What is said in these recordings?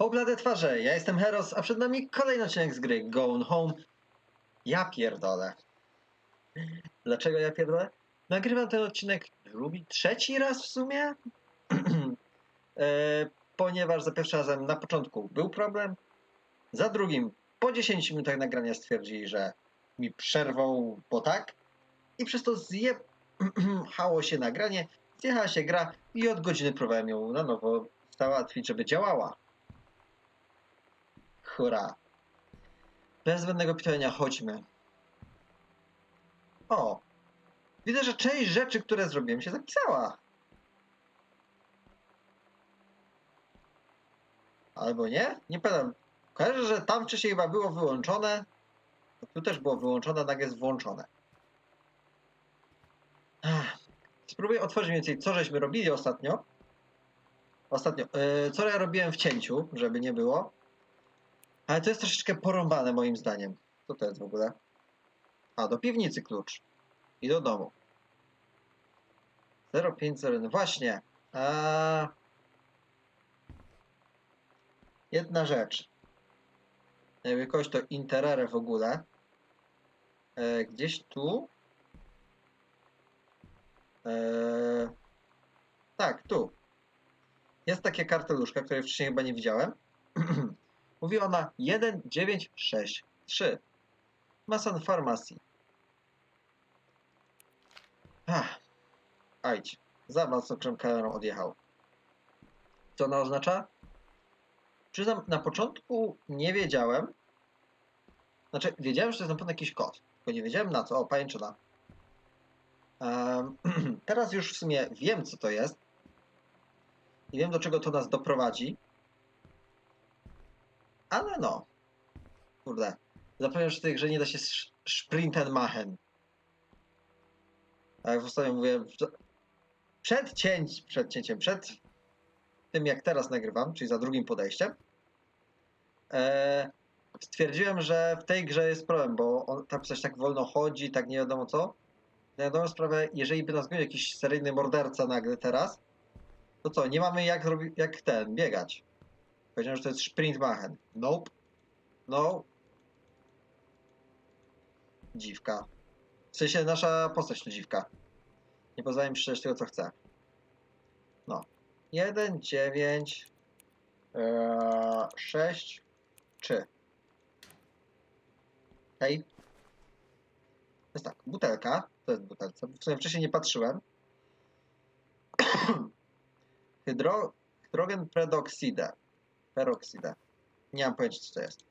Poblade twarze, ja jestem Heros, a przed nami kolejny odcinek z gry Gone Home. Ja pierdolę. Dlaczego ja pierdolę? Nagrywam ten odcinek drugi, trzeci raz w sumie? e, ponieważ za pierwszym razem na początku był problem, za drugim po 10 minutach nagrania stwierdzili, że mi przerwą, bo tak. I przez to zjechało się nagranie, zjechała się gra i od godziny próbowałem ją na nowo załatwić, żeby działała. Hurra. Bez zbędnego pytania, chodźmy. O! Widzę, że część rzeczy, które zrobiłem, się zapisała. Albo nie? Nie pamiętam. Kojarzę, że tam wcześniej chyba było wyłączone. Tu też było wyłączone, nagle jest włączone. Spróbuję otworzyć więcej, co żeśmy robili ostatnio. Ostatnio. Yy, co ja robiłem w cięciu, żeby nie było. Ale to jest troszeczkę porąbane moim zdaniem. Co to jest w ogóle? A, do piwnicy klucz. I do domu. 0501. Właśnie. A... Jedna rzecz. Jakby kogoś to interere w ogóle. E, gdzieś tu. E, tak, tu. Jest takie karteluszka, której wcześniej chyba nie widziałem. Mówi ona 1963. Mason Pharmacy. Ach. Ajdź. Za mocno kamerą odjechał. Co ona oznacza? Przyznam, na początku nie wiedziałem. Znaczy, wiedziałem, że to jest na pewno jakiś kod. Tylko nie wiedziałem na co. O, pajęczyna. Um, teraz już w sumie wiem, co to jest. I wiem, do czego to nas doprowadzi. Ale no. Kurde. Zapomniałem, że w tej grze nie da się sprinten machen. A jak w ostatnio mówiłem, przed, cięć, przed cięciem, przed tym jak teraz nagrywam, czyli za drugim podejściem, e, stwierdziłem, że w tej grze jest problem, bo on, tam coś tak wolno chodzi, tak nie wiadomo co. Na sprawę, jeżeli by nas gonił jakiś seryjny morderca nagle teraz, to co, nie mamy jak, jak ten, biegać. Powiedziałem, że to jest sprint machen. Nope. No. Dziwka. W sensie nasza postać to dziwka. Nie mi przeczytać tego, co chcę. No. 1, 9, e, 6, 3. Hej. To jest tak, butelka. To jest butelka. W sumie wcześniej nie patrzyłem. Hydro, hydrogen peroksidę. Peroksidę. Nie mam pojęcia, co to jest.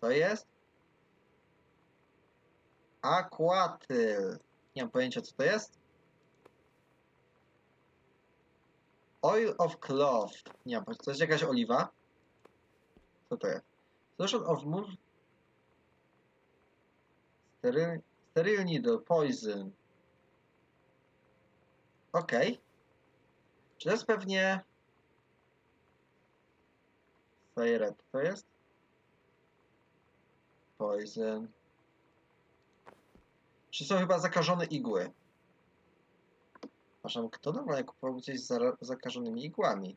To jest Aquatyl. Nie mam pojęcia, co to jest. Oil of cloth. Nie mam pojęcia. To jest jakaś oliwa. Co to jest? Solution of move. Steryl, steryl needle. Poison. Okej. Czy to jest pewnie... Fire to jest? Poison. Czy są chyba zakażone igły? Przepraszam, kto normalnie kupował coś z zakażonymi igłami?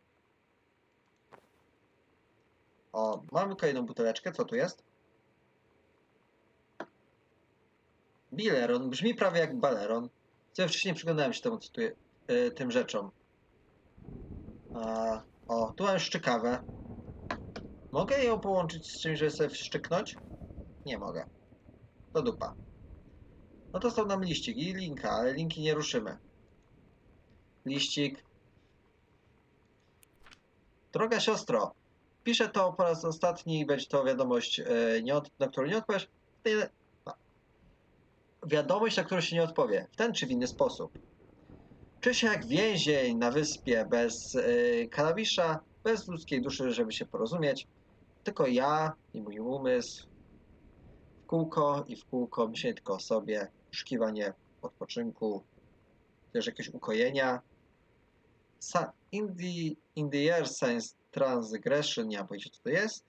O, mamy kolejną buteleczkę. Co tu jest? Bileron. Brzmi prawie jak baleron. Co ja wcześniej przyglądałem się temu, co tu y, tym rzeczom. A, o, tu mam szczykawę. Mogę ją połączyć z czymś, żeby sobie wszczyknąć? Nie mogę. To dupa. No to są nam liścik i linka, ale linki nie ruszymy. Liścik. Droga siostro, piszę to po raz ostatni i będzie to wiadomość, e, nie od, na którą nie odpowiesz. A. Wiadomość, na którą się nie odpowie. W ten czy w inny sposób. Czuję się jak więzień na wyspie, bez kalawisza, bez ludzkiej duszy, żeby się porozumieć. Tylko ja i mój umysł. W kółko i w kółko, myślenie tylko o sobie, poszukiwanie odpoczynku, też jakieś ukojenia. Sa- in, the, in the year science transgression, nie mam pojęcia co to jest.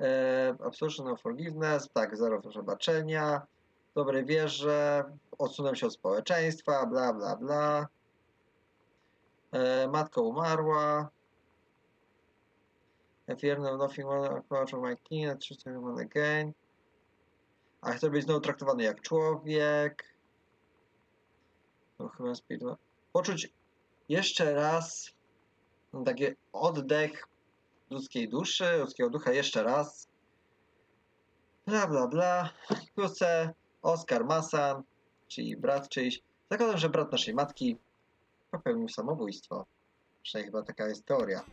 E, absolution of forgiveness, tak, zero przebaczenia. Dobrej wierze, odsunąłem się od społeczeństwa, bla, bla, bla. E, matka umarła. I fear no nothing more approach of my king, and choose human again. A chcę być znowu traktowany jak człowiek. No chyba speedrun. Poczuć jeszcze raz taki oddech ludzkiej duszy, ludzkiego ducha jeszcze raz. Bla bla bla. Wkrótce Oskar Masan, czyli brat czyjś. Zakładam, że brat naszej matki popełnił samobójstwo. Przynajmniej chyba taka jest teoria.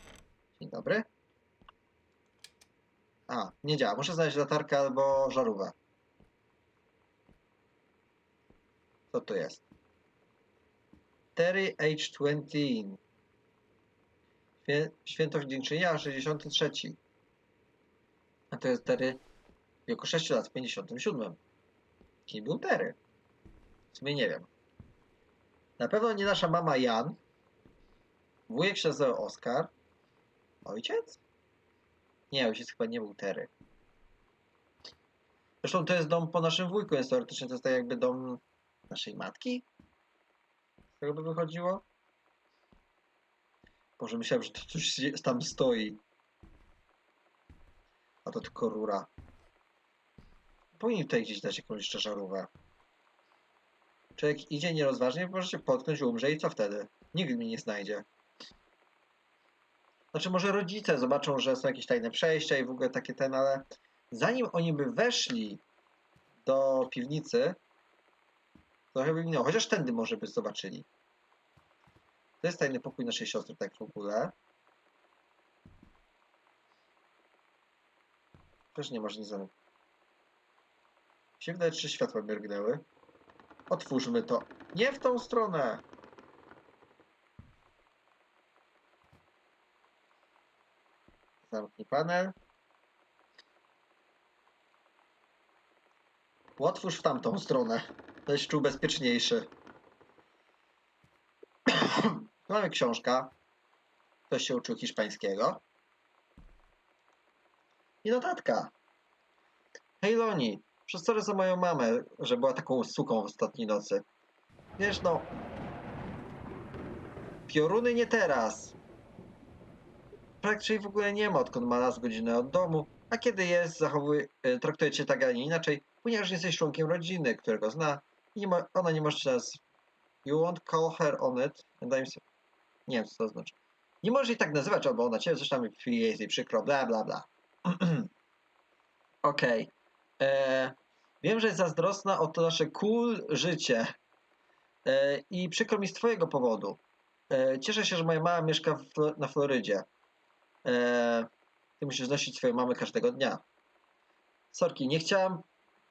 Dzień dobry. A, nie działa. Muszę znaleźć latarkę albo żarówkę. Co to jest? Terry Age 20. Świę- Święto Wdzięczenia 63. A to jest Terry w wieku 6 lat w 57. Kim był Terry? W sumie nie wiem. Na pewno nie nasza mama Jan. Wujek się nazywał Oskar. Ojciec? Nie, ojciec chyba nie był Terry. Zresztą to jest dom po naszym wujku, więc teoretycznie to jest tak jakby dom naszej matki? Z tego by wychodziło? Boże, myślałem, że to coś tam stoi. A to tylko rura. Powinien tutaj gdzieś dać jakąś jeszcze żarówkę. Człowiek idzie nierozważnie, może się potknąć, umrze i co wtedy? Nikt mnie nie znajdzie. Znaczy może rodzice zobaczą, że są jakieś tajne przejścia i w ogóle takie ten, ale zanim oni by weszli do piwnicy, to chyba by minęło. Chociaż tędy może by zobaczyli. To jest tajny pokój naszej siostry, tak w ogóle. Też nie może nie zamknąć. Mi się wydaje, że światła miergnęły. Otwórzmy to. Nie w tą stronę! Zamknij panel. Otwórz w tamtą stronę. Jest czuł bezpieczniejszy. Mamy książka. Ktoś się uczył hiszpańskiego. I notatka. Hej Loni, przez sorry za moją mamę, że była taką suką w ostatniej nocy. Wiesz no... Pioruny nie teraz. Praktycznie w ogóle nie ma, odkąd ma raz godzinę od domu, a kiedy jest, zachowuje, e, traktuje cię tak, a nie inaczej, ponieważ jesteś członkiem rodziny, którego zna i nie ma, ona nie może cię nas... You won't call her on it. Nie wiem, co to znaczy. Nie możesz jej tak nazywać, albo ona ciebie, tam jest jej przykro, bla, bla, bla. Okej. E, Wiem, że jest zazdrosna o to nasze cool życie. E, I przykro mi z twojego powodu. Cieszę się, że moja mama mieszka w, na Florydzie. E, Ty musisz znosić swoją mamę każdego dnia. Sorki, nie chciałam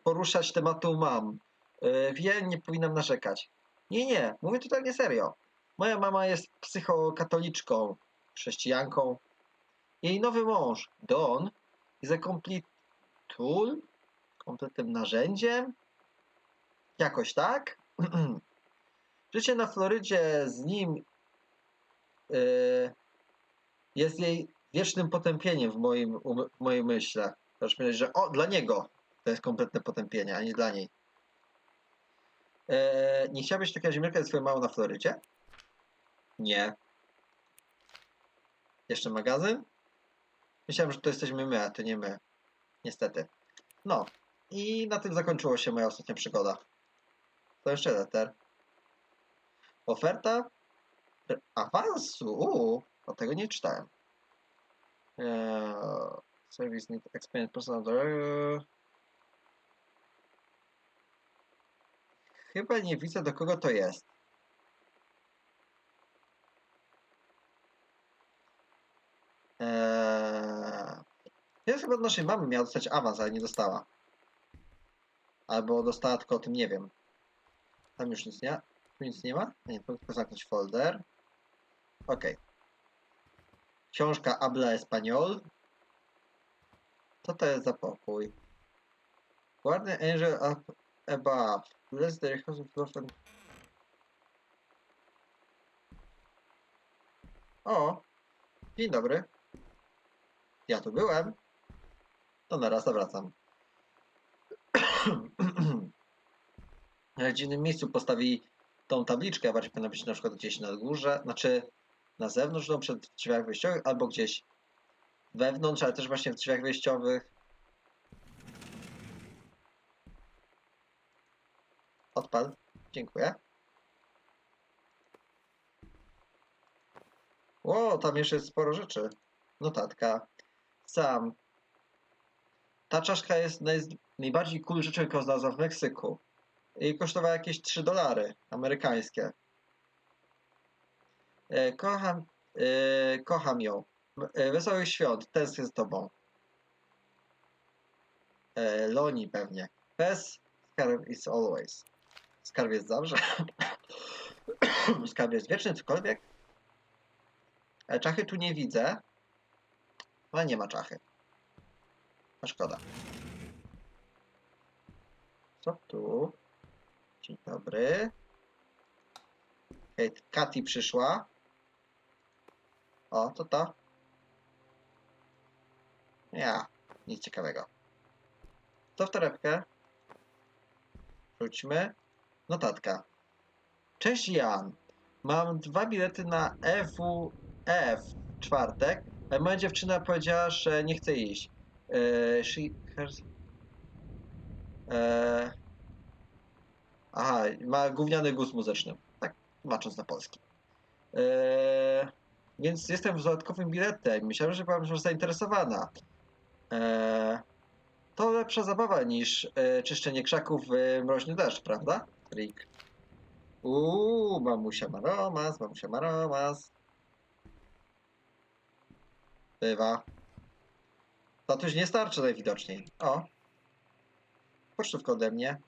poruszać tematu mam. E, Wiem, nie powinnam narzekać. Nie, nie, mówię totalnie serio. Moja mama jest psychokatoliczką, chrześcijanką. Jej nowy mąż, Don, jest complete tool, kompletnym narzędziem. Jakoś tak. Życie na Florydzie z nim yy, jest jej wiecznym potępieniem w moim, w mojej myśle. Też myśleć, że o, dla niego to jest kompletne potępienie, a nie dla niej. Eee, nie chciałabyś taka ziemniaka ze swoją małą na Florydzie? Nie. Jeszcze magazyn? Myślałem, że to jesteśmy my, a to nie my. Niestety. No. I na tym zakończyła się moja ostatnia przygoda. To jeszcze letter. Oferta awansu. Uuu, o tego nie czytałem. Eee, service need experience personal. Chyba nie widzę do kogo to jest. Eee, ja chyba od naszej mamy miała dostać awans, ale nie dostała. Albo dostała, tylko o tym nie wiem. Tam już nic nie, tu nic nie ma? Nie, to tylko zamknąć folder. Ok. Książka Habla Español. Co to jest za pokój? Guardian Angel up above. Bless the house of. O! Dzień dobry. Ja tu byłem. To na raz wracam. w dziwnym miejscu postawi tą tabliczkę, a bardziej powinna być na przykład gdzieś na górze, znaczy na zewnątrz, no przed drzwiach wyjściowych, albo gdzieś wewnątrz, ale też właśnie w drzwiach wejściowych. Odpal. Dziękuję. O, tam jeszcze jest sporo rzeczy. Notatka. Sam. Ta czaszka jest naj, najbardziej cool rzeczą, jaką znalazła w Meksyku. I kosztowała jakieś 3 dolary amerykańskie. E, kocham, e, kocham ją. E, wesołych świąt, tęsknię z tobą. Loni pewnie. Bez skarb is always. Skarb jest zawsze. skarb jest wieczny, cokolwiek. Czachy tu nie widzę. Ale nie ma czachy. A szkoda. Co tu? Dzień dobry. Kati przyszła. O, to to. Ja, nic ciekawego. To w torebkę. Rzućmy. Notatka. Cześć Jan. Mam dwa bilety na EWF w czwartek. ale Moja dziewczyna powiedziała, że nie chce iść. E, she, her, e, aha, ma gówniany gust muzyczny. Tak, tłumacząc na polski. E, więc jestem z dodatkowym biletem. Myślałem, że byłam już zainteresowana. E, to lepsza zabawa niż e, czyszczenie krzaków w mroźny deszcz, prawda? Rick. Uuu, mamusia ma romans, mamusia ma romans. Bywa. Tatuś nie starczy najwidoczniej. O. Pocztówka ode mnie.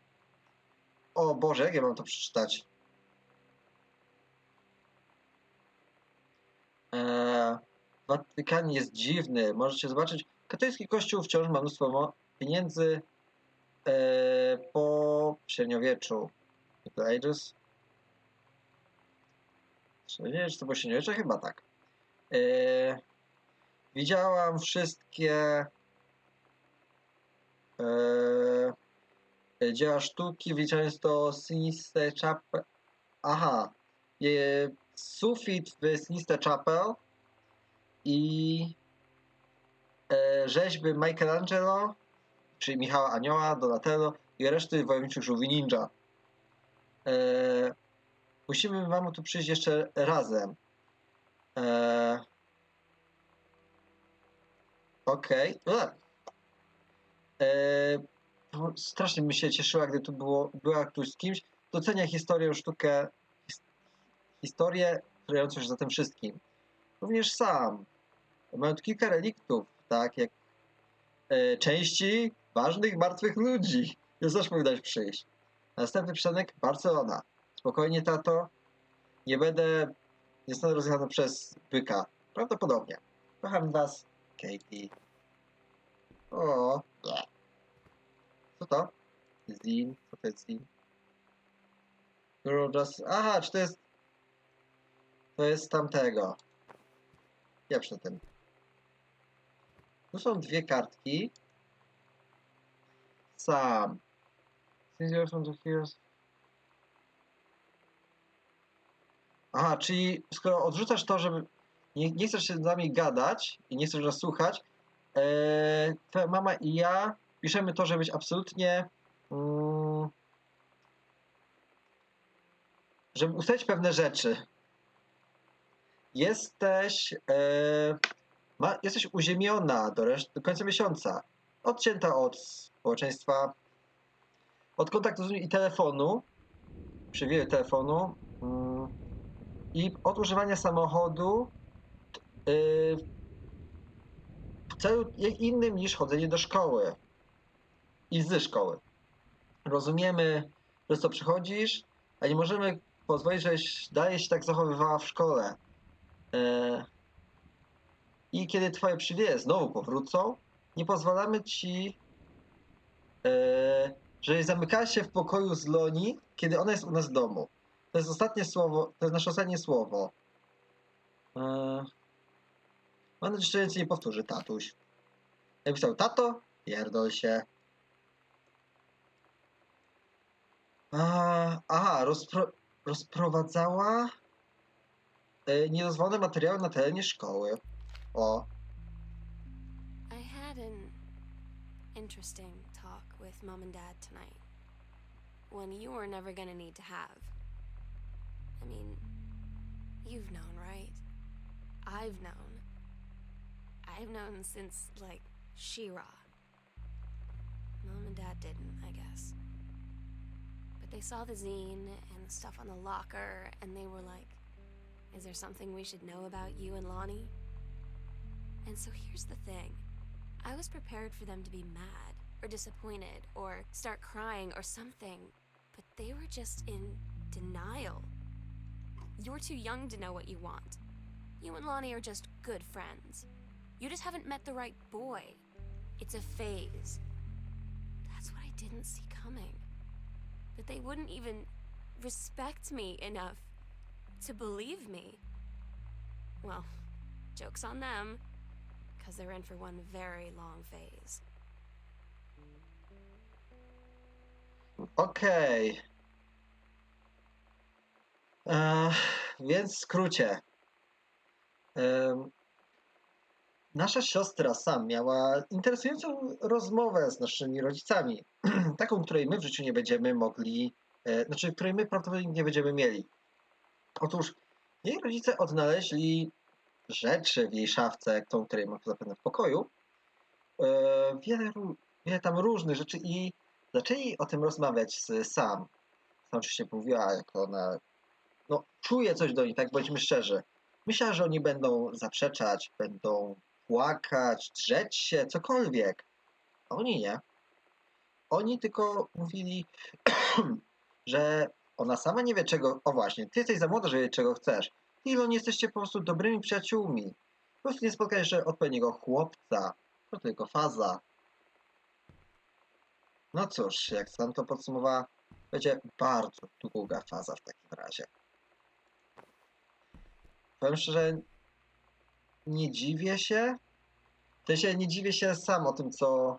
O Boże, jak ja mam to przeczytać? Eee, Watykan jest dziwny. Możecie zobaczyć. Katolicki kościół wciąż ma mnóstwo pieniędzy eee, po średniowieczu. Middle Ages. Nie wiem, czy to było średniowiecze? Chyba tak. Eee, widziałam wszystkie eee, dzieła sztuki, wliczając to Siniste Chapel. Aha. E, sufit w Siniste Chapel i e, rzeźby Michelangelo, czyli Michała Anioła, Donatello i reszty wojowniczych żółwi ninja. E, musimy wam tu przyjść jeszcze razem. E, Okej. Okay. Strasznie bym się cieszyła, gdy tu było, była tu z kimś. Docenia historię, sztukę, his, historię kryjącą się za tym wszystkim. Również sam. Mam tu kilka reliktów, tak jak e, części ważnych, martwych ludzi. Więc też powinnaś przyjść. Następny przystanek Barcelona. Spokojnie, tato. Nie będę. Nie zostanę rozjechany przez byka. Prawdopodobnie. Kocham was, Katie. O, nie. Co to? Zin. Co to jest Zin? Just... Aha, czy to jest... To jest tamtego. Pieprz na tym. Tu są dwie kartki. Sam. Aha, czyli skoro odrzucasz to, żeby nie, nie chcesz się z nami gadać i nie chcesz nas słuchać, e, twoja mama i ja piszemy to, żeby być absolutnie mm, żeby ustalić pewne rzeczy. Jesteś e, ma, jesteś uziemiona do, reszt, do końca miesiąca. Odcięta od społeczeństwa, od kontaktu z ludźmi i telefonu, przy wiele telefonu mm, i od używania samochodu y, w celu innym niż chodzenie do szkoły i ze szkoły. Rozumiemy, że co przychodzisz, a nie możemy pozwolić, żebyś dalej się tak zachowywała w szkole. E, I kiedy twoje przywieje znowu powrócą, nie pozwalamy ci, e, żebyś zamykała się w pokoju z Loni, kiedy ona jest u nas w domu. To jest ostatnie słowo, to jest nasze ostatnie słowo. E, Mam nadzieję, że więcej nie powtórzy tatuś. Jak pisał tato, pierdol się. Aha, rozpro, rozprowadzała e, niedozwolone materiały na terenie szkoły. Uh. O. had an interesting talk with mom and dad tonight. One you were never gonna need to have. I mean, you've known, right? I've known. I've known since, like, She-Ra. Mom and dad didn't, I guess. But they saw the zine and the stuff on the locker, and they were like, Is there something we should know about you and Lonnie? And so here's the thing I was prepared for them to be mad, or disappointed, or start crying, or something, but they were just in denial. You're too young to know what you want. You and Lonnie are just good friends. You just haven't met the right boy. It's a phase. That's what I didn't see coming. That they wouldn't even respect me enough to believe me. Well, joke's on them, because they're in for one very long phase. Okej. E, Więc w skrócie. Em, Nasza siostra Sam miała interesującą rozmowę z naszymi rodzicami. Taką, której my w życiu nie będziemy mogli, e, znaczy, której my prawdopodobnie nie będziemy mieli. Otóż jej rodzice odnaleźli rzeczy w jej szafce, tą, której ma zapewne w pokoju. E, Wiele, wiele tam różnych rzeczy i zaczęli o tym rozmawiać z Sam. Sam oczywiście mówiła, jak ona no, czuje coś do nich, tak bądźmy szczerzy. Myślała, że oni będą zaprzeczać, będą płakać, drzeć się, cokolwiek. A oni nie. Oni tylko mówili, że ona sama nie wie czego. O właśnie, ty jesteś za młoda, że wie czego chcesz. Oni jesteście po prostu dobrymi przyjaciółmi. Po prostu nie spotkałeś jeszcze odpowiedniego chłopca. To tylko faza. No cóż, jak sam to podsumowała, będzie bardzo długa faza w takim razie. Powiem szczerze, nie dziwię się. W sensie nie dziwię się sam o tym, co.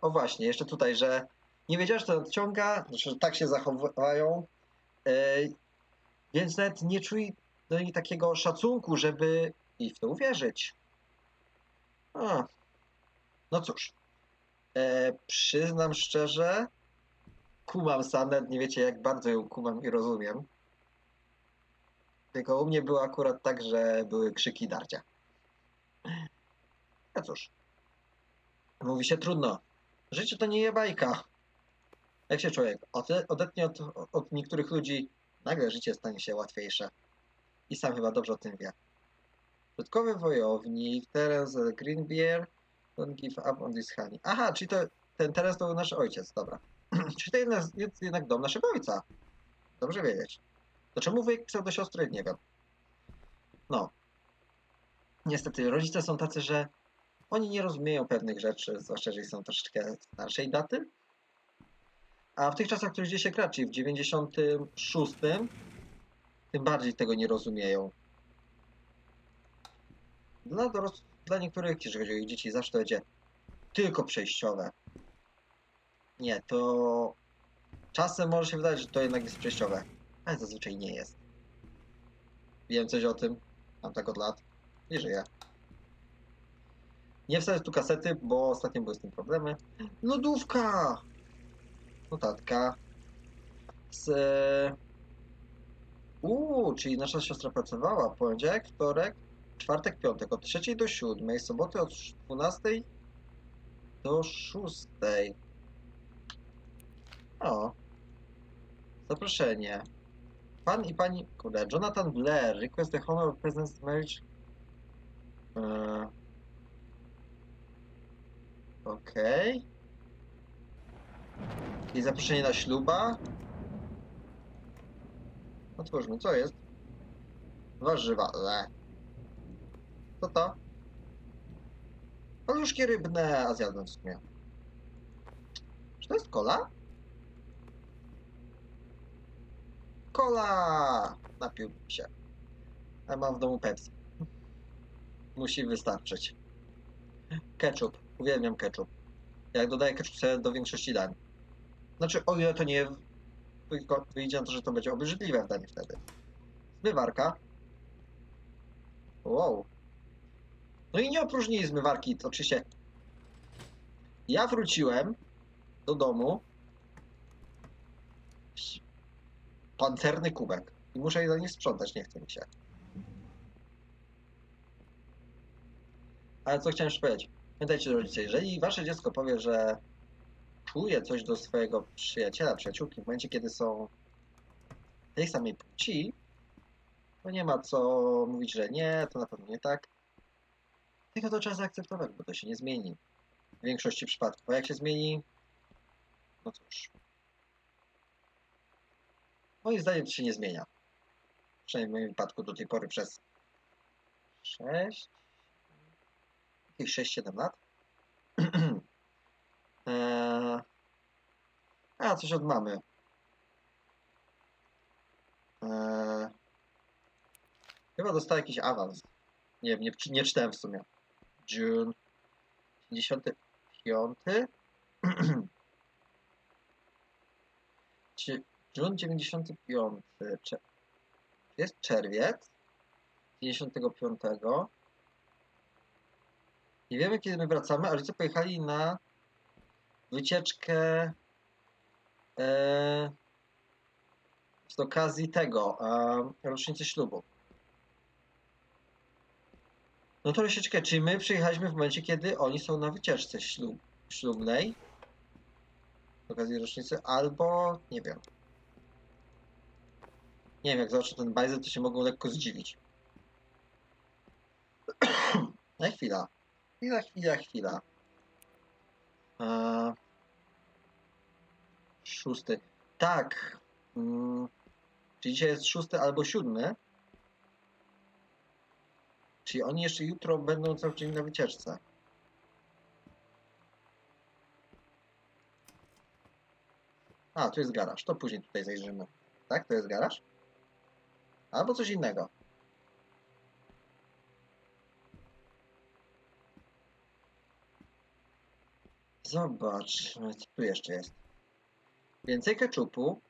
O właśnie, jeszcze tutaj, że nie wiedział, że to odciąga, znaczy, że tak się zachowają, yy, więc nawet nie czuj do nich takiego szacunku, żeby i w to uwierzyć. A. No cóż, e, przyznam szczerze, kumam sam, nawet nie wiecie jak bardzo ją kumam i rozumiem. Tylko u mnie było akurat tak, że były krzyki darcia. No cóż, mówi się trudno. Życie to nie je bajka. Jak się człowiek ode- odetnie od, od niektórych ludzi, nagle życie stanie się łatwiejsze. I sam chyba dobrze o tym wie. Środkowy wojownik, Terence Greenbeer, don't give up on this honey. Aha, czyli to, ten Terence to był nasz ojciec, dobra. czyli to jednak, jest jednak dom naszego ojca. Dobrze wiedzieć. To czemu wujek pisał do siostry? Nie wiem. No. Niestety, rodzice są tacy, że oni nie rozumieją pewnych rzeczy, zwłaszcza jeżeli są troszeczkę starszej daty. A w tych czasach, których gdzieś się gra, czyli w 96, tym bardziej tego nie rozumieją. Dla, dla niektórych, jeżeli chodzi o ich dzieci, zawsze to będzie tylko przejściowe. Nie, to czasem może się wydać, że to jednak jest przejściowe, ale zazwyczaj nie jest. Wiem coś o tym, mam tak od lat i żyję. Nie wsadzę tu kasety, bo ostatnio były z tym problemy. Lodówka! Notatka. Z... Uuu, czyli nasza siostra pracowała poniedziałek, wtorek, czwartek, piątek od 3 do 7, soboty od 12 do 6. O. Zaproszenie. Pan i pani, kurde, Jonathan Blair, request the honor of presence marriage. Eee. Okej. I zaproszenie na śluba. Otwórzmy, co jest? Warzywa, le. Co to? Paluszki rybne, a zjadłem w sumie. Czy to jest kola? Kola! Napiłbym się. A mam w domu Pepsi. Musi wystarczyć. Ketchup. Uwielbiam ketchup. Jak dodaję ketchup do większości dań. Znaczy, o ile to nie wyjdzie na to, że to będzie obrzydliwe w danie wtedy. Zmywarka. Wow. No i nie opróżnili zmywarki, to oczywiście. Ja wróciłem do domu. Pancerny kubek. I muszę je za nich sprzątać, nie chce mi się. Ale co chciałem jeszcze powiedzieć? Pamiętajcie rodzice, jeżeli wasze dziecko powie, że czuje coś do swojego przyjaciela, przyjaciółki w momencie, kiedy są tej samej płci, to nie ma co mówić, że nie, to na pewno nie tak. Tylko to trzeba zaakceptować, bo to się nie zmieni. W większości przypadków. A jak się zmieni, no cóż. Moim zdaniem to się nie zmienia. Przynajmniej w moim wypadku do tej pory przez 6, jakieś 6-7 lat. eee, a, coś od mamy. Eee, chyba dostała jakiś awans. Nie wiem, nie, nie czytałem w sumie. June 55. Czy June 95. Cze- jest czerwiec 55. Nie wiemy kiedy my wracamy, ale rodzice pojechali na wycieczkę e, z okazji tego, e, rocznicy ślubu. No to troszeczkę, czyli my przyjechaliśmy w momencie, kiedy oni są na wycieczce ślub, ślubnej z okazji rocznicy, albo nie wiem. Nie wiem, jak zobaczę ten bajzel, to się mogą lekko zdziwić. Na chwila. Chwila, chwila, chwila. Szósty. Tak. Mm, czyli dzisiaj jest szósty albo siódmy. Czyli oni jeszcze jutro będą cały dzień na wycieczce. A, tu jest garaż. To później tutaj zajrzymy. Tak? To jest garaż? Albo coś innego. Zobacz, co tu jeszcze jest. Więcej keczupu.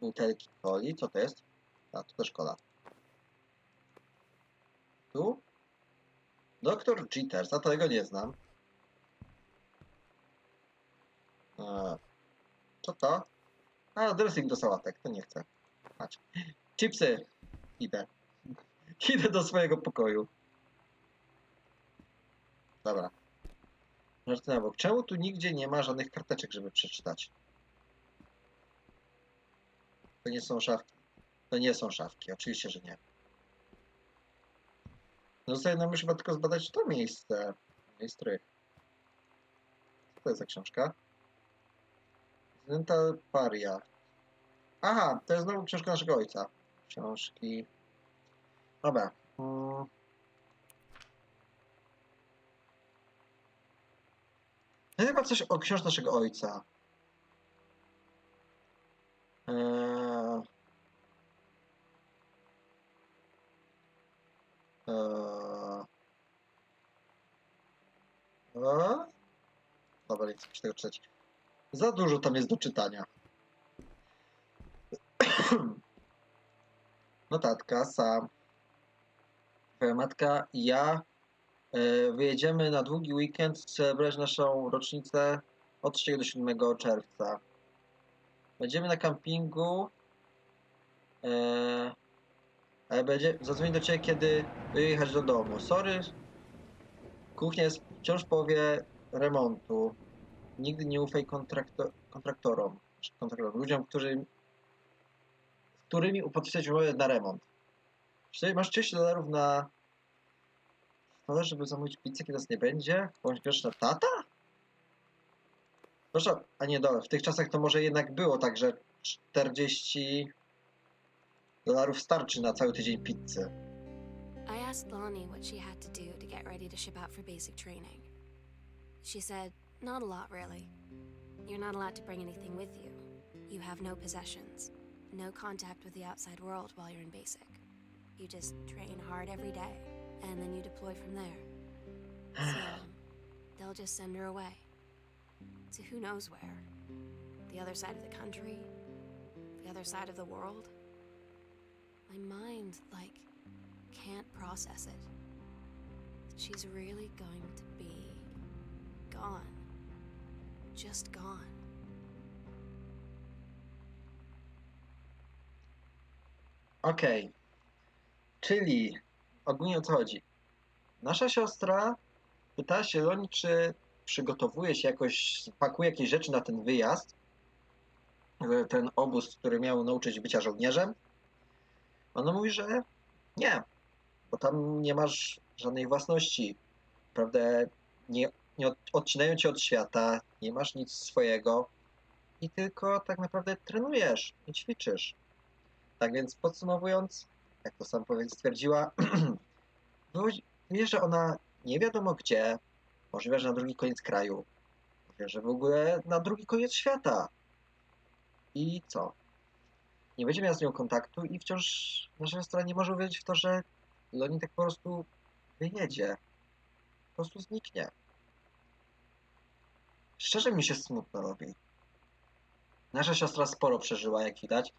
Butelki coli. Co to jest? A, to też kola. Tu? Doktor Jitters, a tego nie znam. E, co to? A, dressing do sałatek, to nie chcę. Patrz. Chipsy. Idę. Idę do swojego pokoju. Dobra. Żarty na bok. Czemu tu nigdzie nie ma żadnych karteczek, żeby przeczytać? To nie są szafki. To nie są szafki, oczywiście, że nie. Zostaje nam już chyba tylko zbadać to miejsce. Miejsce. Co to jest za książka? Dental Paria. Aha, to jest znowu książka naszego ojca. Książki. Dobra. To chyba coś o książce naszego ojca. Eee... Eee... Eee? Dobra, nie chcę tego czytać. Za dużo tam jest do czytania. Notatka, sam. Twoja matka ja wyjedziemy na długi weekend celebrować naszą rocznicę od 3 do 7 czerwca. Będziemy na kampingu. E, ale będzie, zadzwonię do Ciebie, kiedy wyjechać do domu. Sorry, kuchnia jest wciąż w połowie remontu. Nigdy nie ufaj kontrakto, kontraktorom, czy kontraktorom, ludziom, którzy, z którymi podpisać umowę na remont. Masz 30 dolarów na stole, żeby zamówić pizzę, kiedy nas nie będzie? Bądź grzeczna tata? Proszę, a nie, dobra, w tych czasach to może jednak było tak, że 40 dolarów starczy na cały tydzień pizzy. I asked Lonnie what she had to do to get ready to ship out for basic training. She said, Not a lot, really. You're not allowed to bring anything with you. You have no possessions, no contact with the outside world while you're in basic. You just train hard every day, and then you deploy from there. So, they'll just send her away. To who knows where? The other side of the country? The other side of the world? My mind, like, can't process it. she's really going to be gone. Just gone. Okej. Czyli ogólnie o co chodzi? Nasza siostra pytała się Loni, czy przygotowuje się jakoś, pakuje jakieś rzeczy na ten wyjazd, e, ten obóz, który miał nauczyć bycia żołnierzem. Ona mówi, że nie, bo tam nie masz żadnej własności. Prawda? Nie, nie od, odcinają cię od świata, nie masz nic swojego i tylko tak naprawdę trenujesz i ćwiczysz. Tak więc podsumowując, jak to sam powiedz, stwierdziła, że ona nie wiadomo gdzie, możliwe, że na drugi koniec kraju, wie, że w ogóle na drugi koniec świata. I co? Nie będzie miała z nią kontaktu i wciąż nasza siostra nie może uwierzyć w to, że Loni tak po prostu wyjedzie. Po prostu zniknie. Szczerze mi się smutno robi. Nasza siostra sporo przeżyła, jak widać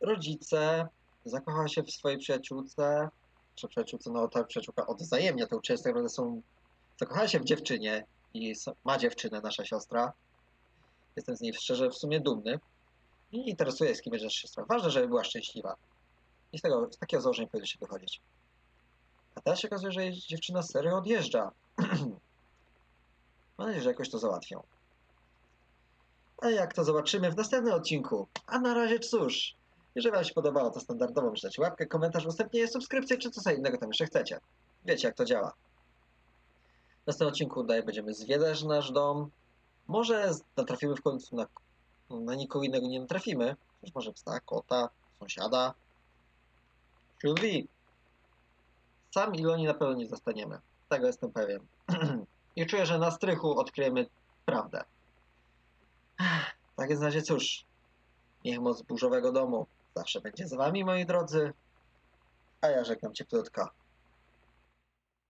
rodzice, zakochała się w swojej przyjaciółce, czy przyjaciółce, no ta przyjaciółka odwzajemnia, te uczelnie tak naprawdę są, zakochała się w dziewczynie i ma dziewczynę, nasza siostra. Jestem z niej szczerze w sumie dumny. I interesuje, z kim będzie siostra. Ważne, żeby była szczęśliwa. I z, tego, z takiego założenia powinno się wychodzić. A teraz się okazuje, że dziewczyna serio odjeżdża. Mam nadzieję, że jakoś to załatwią. A jak to zobaczymy w następnym odcinku. A na razie cóż, jeżeli Wam się podobało, to standardowo myśleć łapkę, komentarz, udostępnienie, subskrypcję, czy co innego tam jeszcze chcecie. Wiecie, jak to działa. W następnym odcinku daję, będziemy zwiedzać nasz dom. Może natrafimy w końcu na, na nikogo innego nie natrafimy. Może psa, kota, sąsiada. Wśród Sam Iloni na pewno nie zostaniemy. Tego jestem pewien. I czuję, że na strychu odkryjemy prawdę. Tak więc na razie cóż, Niech moc burzowego domu zawsze będzie z wami, moi drodzy. A ja żegnam cieplutka.